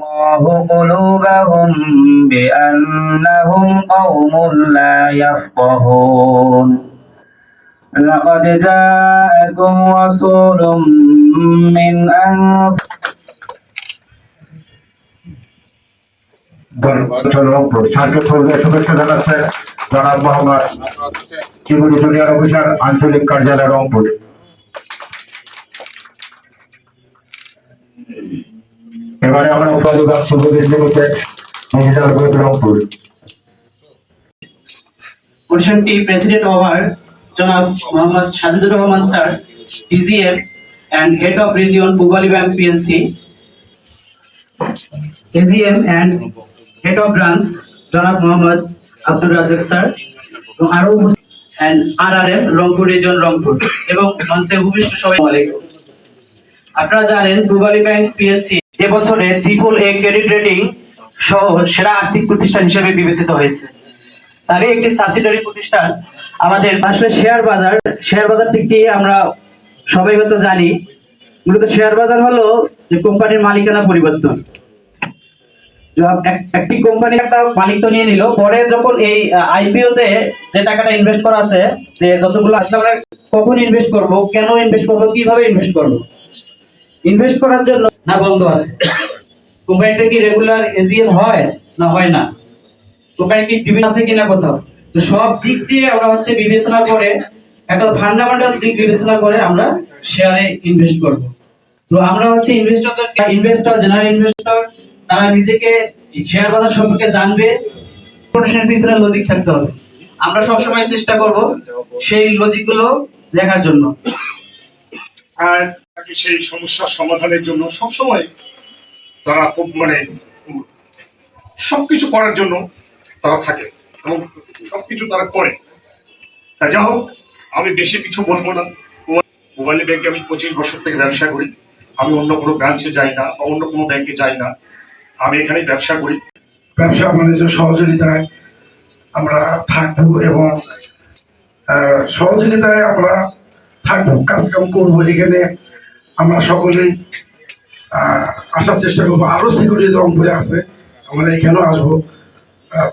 الله قلوبهم بأنهم قوم لا يفقهون لقد جاءكم رسول من أنفسكم Rangpur circuit ফোর্ডের শুভেচ্ছা জানাচ্ছে জনাব মোহাম্মদ চিগুড়ি জুনিয়র অফিসার আঞ্চলিক কার্যালয় রংপুর এবারে আমরা উপাধিবাদ Shuvodip limited digital group Rangpur. পোর্শনটি president over জনাব Mohammad Sajidur Rahman sir DGF and head of region Pubali bank PLC. AGM and head of branch জনাব মোহাম্মদ আব্দুর রাজাক স্যার, এবং আরও and R R Rangpur region Rangpur এবং মঞ্চে উপবিষ্ট সবাই। আপনারা জানেন পূবালী ব্যাংক পিএলসি এবছরে ট্রিপল এ ক্রেডিট রেটিং সহ সেরা আর্থিক প্রতিষ্ঠান হিসেবে বিবেচিত হয়েছে। তারই একটি সাবসিডারি প্রতিষ্ঠান আমাদের আসলে শেয়ার বাজার। শেয়ার বাজারটি কি আমরা সবাই হয়তো জানি। মূলত শেয়ার বাজার হলো যে কোম্পানির মালিকানা পরিবর্তন। একটি কোম্পানি একটা মালিক তো নিয়ে নিল। পরে যখন এই আইপিও তে যে টাকাটা ইনভেস্ট করা আছে, যে যতগুলো আসলে আমরা কখন ইনভেস্ট করব, কেন ইনভেস্ট করব, কীভাবে ইনভেস্ট করব ইনভেস্ট করার জন্য না বন্ধ আছে? কোম্পানিটা কি রেগুলার এজিএম হয় না হয় না? কোম্পানি কি ডিভিশন আছে কিনা কোথাও? তো সব দিক দিয়ে আমরা হচ্ছে বিবেচনা করে, একটা ফান্ডামেন্টাল দিক বিবেচনা করে আমরা শেয়ারে ইনভেস্ট করব। তো আমরা হচ্ছে ইনভেস্টরদের ইনভেস্টর জেনারেল ইনভেস্টর তারা নিজেকে শেয়ার বাজার সম্পর্কে জানবে। প্রোটেকশনের পিছনে লজিক থাকতে হবে। আমরা সব সময় চেষ্টা করব সেই লজিকগুলো দেখার জন্য। আর সেই সমস্যার সমাধানের জন্য সবসময় তারা খুব মানে সবকিছু করার জন্য তারা থাকে এবং সবকিছু তারা করে। তা যা হোক, আমি বেশি কিছু বলব না। মোবাইল ব্যাংকে আমি পঁচিশ বছর থেকে ব্যবসা করি। আমি অন্য কোনো ব্রাঞ্চে যাই না বা অন্য কোনো ব্যাংকে যাই না। আমি এখানেই ব্যবসা করি। ব্যবসা বাণিজ্য সহযোগিতায় আমরা থাকব এবং সহযোগিতায় আমরা থাকব কাজ কাম করব। এখানে আমরা সকলেই আহ, আসার চেষ্টা করব। আরও সিকিউরিটি রংপুরে আছে আমরা এখানেও আসব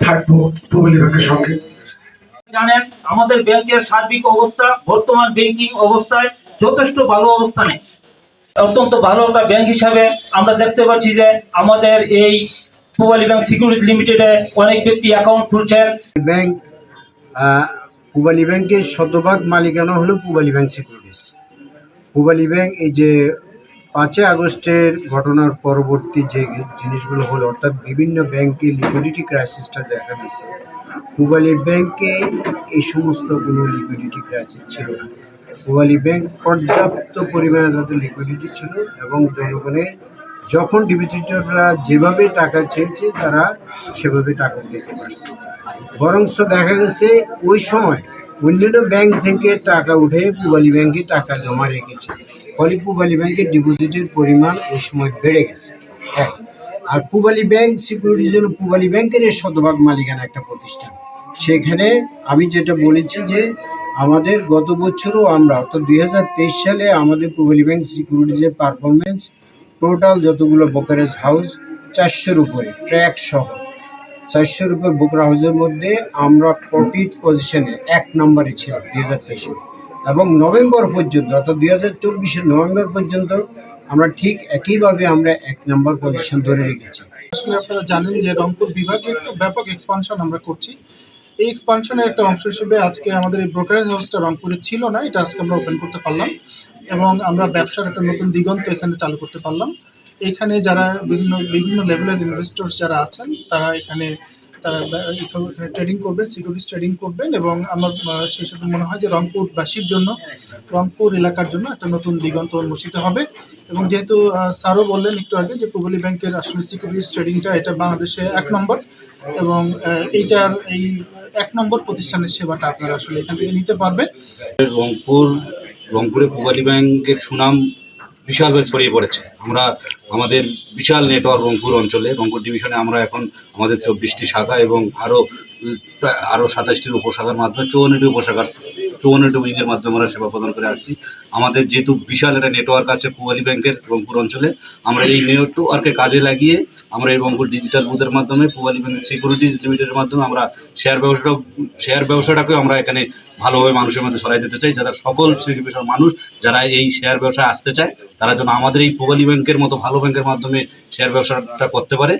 থাকব পুবেলি ব্যাংকের সঙ্গে। জানেন আমাদের ব্যাংকের সার্বিক অবস্থা বর্তমান ব্যাংকিং অবস্থায় যথেষ্ট ভালো অবস্থানে অত্যন্ত ভালো একটা ব্যাংক হিসাবে আমরা দেখতে পাচ্ছি যে আমাদের এই পূবালী ব্যাংক সিকিউরিটি লিমিটেডে অনেক ব্যক্তি অ্যাকাউন্ট খুলছেন। ব্যাংক আহ, পূবালী ব্যাংকের শতভাগ মালিকানা হলো Pubali bank securities Pubali bank এই যে পাঁচই আগস্টের ঘটনার পরবর্তী যে জিনিসগুলো হলো, অর্থাৎ বিভিন্ন ব্যাংকে লিকুইডিটি ক্রাইসিসটা দেখা দিচ্ছে পূবালী ব্যাংকে এই সমস্ত কোনো লিকুইডিটি ক্রাইসিস ছিল না। পূবালী ব্যাংক পর্যাপ্ত পরিমাণে তাদের লিকুইডিটি ছিল এবং জনগণের যখন ডিপোজিটররা যেভাবে টাকা চেয়েছে, তারা সেভাবে টাকা দিতে পারছে। বরংস দেখা গেছে ওই সময় অন্যান্য ব্যাংক থেকে টাকা উঠে পূবালী ব্যাংকে টাকা জমা রেখেছে। ফলে পূবালী ব্যাংকের ডিপোজিটের পরিমাণ ওই সময় বেড়ে গেছে। এক, আর পূবালী ব্যাংক সিকিউরিটিজ হলো পূবালী ব্যাংকের শতভাগ মালিকানা একটা প্রতিষ্ঠান। সেখানে আমি যেটা বলেছি যে, আমাদের গত বছরও আমরা, অর্থাৎ দুই হাজার তেইশ সালে আমাদের পূবালী ব্যাংক সিকিউরিটিজের পারফরমেন্স টোটাল যতগুলো ব্রোকারেজ হাউস চারশোর উপরে ট্র্যাক সহ। চারশোর রুপে ব্রোকার হাউসের মধ্যে আমরা প্রফিট পজিশনে এক নম্বরে ছিলাম, দুই হাজার তেইশে। এবং নভেম্বর পর্যন্ত অর্থাৎ দুই হাজার চব্বিশের নভেম্বর পর্যন্ত আমরা ঠিক একইভাবে আমরা এক নম্বর পজিশন ধরে রেখেছি। আসলে আপনারা জানেন যে রংপুর বিভাগে একটু ব্যাপক এক্সপানশন আমরা করছি। এই এক্সপানশনের একটা অংশ হিসেবে আজকে আমাদের এই ব্রোকারেজ হাউসটা রংপুরে ছিল না, এটা আজকে আমরা ওপেন করতে পারলাম। এবং আমরা ব্যবসার একটা নতুন দিগন্ত এখানে চালু করতে পারলাম। এখানে যারা বিভিন্ন বিভিন্ন লেভেলের ইনভেস্টর্স যারা আছেন, তারা এখানে তারা এখানে ট্রেডিং করবেন সিকিউরিটিজ ট্রেডিং করবেন এবং আমার সেই সাথে মনে হয় যে রংপুরবাসীর জন্য, রংপুর এলাকার জন্য একটা নতুন দিগন্ত উন্মোচিত হবে। এবং যেহেতু স্যারও বললেন একটু আগে যে পূবলী ব্যাংকের আসলে সিকিউরিটিজ ট্রেডিংটা এটা বাংলাদেশে এক নম্বর এবং এইটার এই এক নম্বর প্রতিষ্ঠানের সেবাটা আপনারা আসলে এখান থেকে নিতে পারবেন। রংপুর রংপুরে পূবালী ব্যাংকের সুনাম বিশালভাবে ছড়িয়ে পড়েছে। আমরা, আমাদের বিশাল নেটওয়ার্ক রংপুর অঞ্চলে, রংপুর ডিভিশনে আমরা এখন আমাদের চব্বিশটি শাখা এবং আরও আরও সাতাশটির উপশাখার মাধ্যমে চৌন্নটি উপশাখার চৌয়ান্নটি উইংয়ের মাধ্যমে আমরা সেবা প্রদান করে আসছি। আমাদের যেহেতু বিশাল একটা নেটওয়ার্ক আছে পূবালী ব্যাংকের রংপুর অঞ্চলে, আমরা এই নেটওয়ার্কে কাজে লাগিয়ে আমরা এই রংপুর ডিজিটাল বুথের মাধ্যমে পূবালী ব্যাংকের সিকিউরিটিজ লিমিটেডের মাধ্যমে আমরা শেয়ার ব্যবসাটা শেয়ার ব্যবসাটাকেও আমরা এখানে ভালোভাবে মানুষের মধ্যে সরাই দিতে চাই যারা সকল শ্রেণি পেশার মানুষ যারা এই শেয়ার ব্যবসায় আসতে চায়, তারা যেন আমাদের এই পূবালী ব্যাংকের মতো ভালো ব্যাংকের মাধ্যমে শেয়ার ব্যবসাটা করতে পারে।